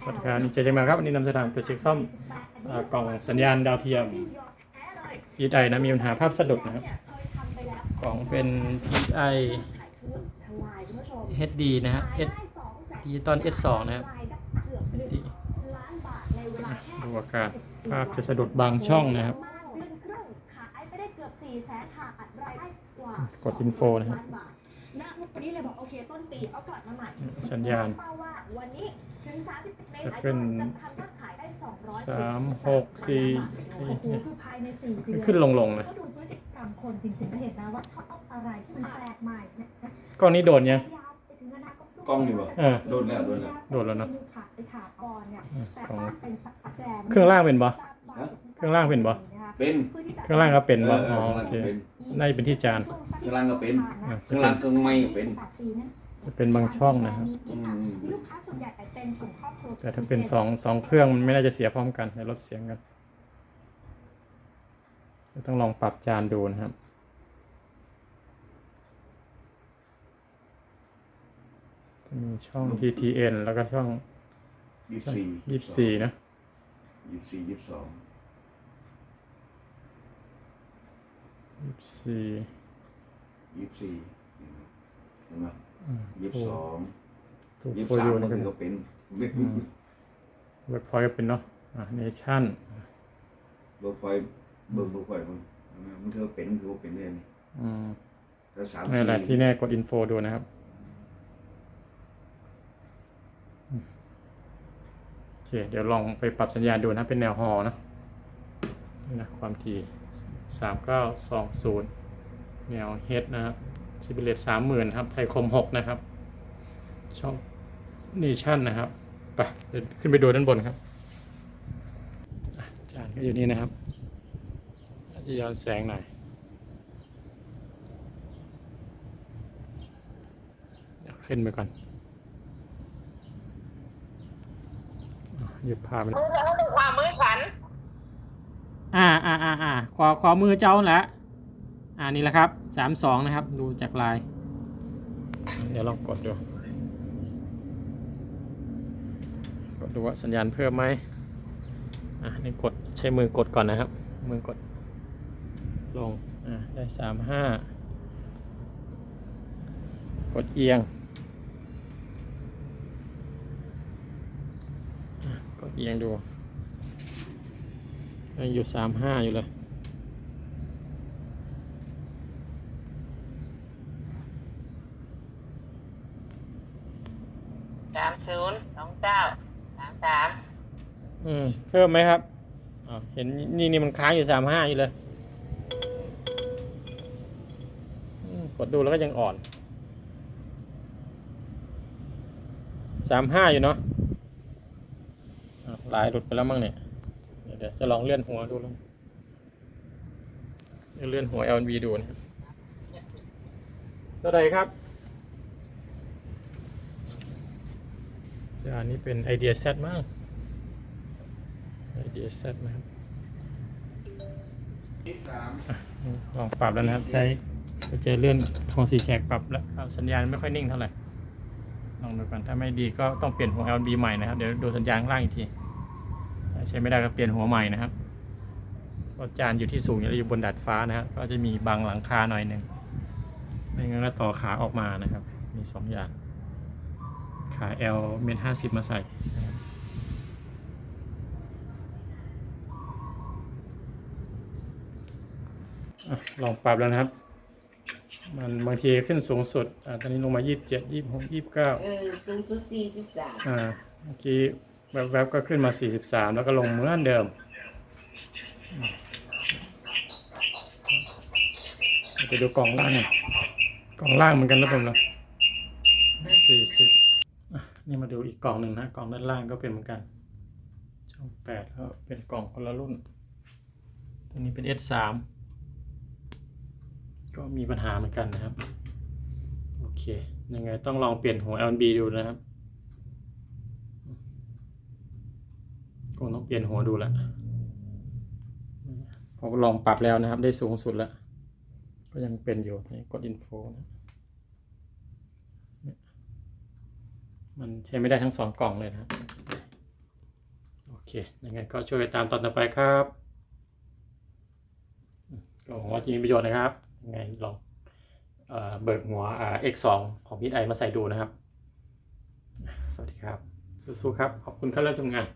สวัสดีครับนี่เจเจมาครับวันนี้นำเสนอตัวเช็คซ่อมอ่ากล่องสัญญาณดาวเทียมพีไอนะมีปัญหาภาพสะดุดนะครับ กล่องเป็น PI HD นะฮะ H ดิจิตอล S2 นะครับดีดูอาการภาพจะสะดุดบางช่องนะครับเดือนครึ่งขายไปได้เกือบ4แสนถาดรายได้กว่ากดอินโฟนะครับล้านบาทณ วันนี้เลยบอกโอเคต้นปีเอากลับมาใหม่สัญญาณเป้าว่าวันนี้ถึง30เมษาจะยขึ้นนจะทำยอดขายได้200สามหกสี่โอ้โหคือภายในสี่เดือนขึ้นลงลงเลยก็ดูพฤติกรรมคนจริงๆก็เห็นนะว่าชอบอะไรที่มันแปลกใหม่นะกล้องนี้โดนยังยาวไปถึงอนาคตกล้องนี่บ่เออโดนแล้วโดนแล้วโดนแล้วเนอะขาไปขาบอลเนี่ยอืมแต่ของตั้งเป็นสักแกรมเครื่องล่างเป็นปะเครื่องล่างเป็นปะเป็นเครื่องล่างก็เป็นเอบ่อเออ๋ออโอข้างล่างเคก็เป็นน่าจะเป็นที่จาน ข้างล่างก็เป็นอะข้างล่างเครื่องไม้ก็เป็น จะเป็นบางช่องนะครับอืมลูกค้าส่วนใหญ่เป็นกลุ่มครอบครัวแต่ถ้าเป็นสองสองเครื่องมันไม่น่าจะเสียพร้อมกันในลดเสียงกันต้องลองปรับจานดูนะครับจะมีช่อง TTN แล้วก็ช่องยี่สิบสี่ยี่สิบสี่นะยี่สิบสี่ยี่สิบสองยี่สิบสี่ ยี่สิบสี่เห็นไหมยี่สิบสองถูกยี่โฟสิบสายูมนี่ก็ก็คือก็เป็นเวิร์กพอยก็เป็นเนาะอะเนชั่นเบิกไฟเบิกเบิกไฟมึงมันเธอเป็นถือว่าเป็นได้นี่อืมถ้าสามนี่นแหละที่สี่แน่กดอินโฟดูนะครับอืมโอเคเดี๋ยวลองไปปรับสัญญาณดูนะเป็นแนวฮอนะนี่นะความถี่สามเก้าสองศูนย์ แนวเฮดนะครับซิบิเลตสามหมื่นครับ ไทยคมหกนะครับ ช่องเนชั่นนะครับ ไปเดี๋ยวขึ้นไปดูด้านบนครับอะจานก็อยู่นี่นะครับอาจจะย้อนแสงหน่อยเดี๋ยวขึ้นไปก่อนอะหยุดพาไปมือจะให้ดูความมือฉัน อ่าอ่าอ่าอ่าขอขอมือเจ้าแหละ อ่านี่แหละครับสามสองนะครับ ดูจากลาย เดี๋ยวลองกดดู กดดูว่าสัญญาณเพิ่มไหมอะนี่กดใช้มือกดก่อนนะครับ มือกด ลง อ่าได้สามห้ากดเอียง กดเอียงดูยังอยู่สามห้าอยู่เลยามศูนย์สองเก้าสามสามอืม เพิ่มไหมครับอ๋อเห็นนี่นี่มันค้างอยู่สามห้าอยู่เลยอืมกดดูแล้วก็ยังอ่อนสามห้าอยู่เนาะอะลายหลุดไปแล้วมั้งเนี่ยเดี๋ยวเดี๋ยวจะลองเลื่อนหัวดูแล้วเลื่อนหัว LNB ดูนะครับเท่าไหร่ค รับอันนี้เป็นไอเดียเซตมากไอเดียเซตนะครับยี่สิบสามอะลองปรับแล้วนะครับ ใช้ไปเจอเลื่อนโทนสีแฉกปรับแล้วอะสัญญาณไม่ค่อยนิ่งเท่าไหร่ลองดูก่อนถ้าไม่ดีก็ต้องเปลี่ยนหัว LNB ใหม่นะครับ เดี๋ยวดูสัญญาณข้างล่างอีกทีถ้าใช้ไม่ได้ก็เปลี่ยนหัวใหม่นะครับเพราะจานอยู่ที่สูงอยู่บนดาดฟ้านะครับก็จะมีบังหลังคาหน่อยหนึ่งไม่งั้นก็ต่อขาออกมานะครับ มีสองอย่าง ขา L เมตรห้าสิบมาใส่นะครับอะลองปรับแล้วนะครับ มันบางทีขึ้นสูงสุดอ่าตอนนี้ลงมายี่สิบเจ็ดยี่สิบหกยี่สิบเก้าเออสูงสุดสี่สิบสามอ่าเมื่อกี้แวบๆก็ขึ้นมาสี่สิบสามแล้วก็ลงเหมือนเดิมไปดูกล่องล่างหน่อยกล่องล่างเหมือนกันแล้วผมนะสี่สิบอะ นี่มาดูอีกกล่องหนึ่งนะกล่องด้านล่างก็เป็นเหมือนกันช่องแปดก็เป็นกล่องคนละรุ่น ตัวนี้เป็น S สามก็มีปัญหาเหมือนกันนะครับ โอเค ยังไงต้องลองเปลี่ยนหัว LNB ดูนะครับคงต้องเปลี่ยนหัวดูแหละผมลองปรับแล้วนะครับ ได้สูงสุดแล้ว ก็ยังเป็นอยู่นี่กด info นะ มันใช้ไม่ได้ทั้งสองกล่องเลยนะโอเคยังไงก็ช่วยตามตอนต่อไปครับอืมก็หวังว่าจะมีประโยชน์นะครับยังไงลองเอ่อเบิกหัวอ่า X2 ของพีทไอมาใส่ดูนะครับ สวัสดีครับ สู้ๆครับ ขอบคุณครับเริ่มทำงาน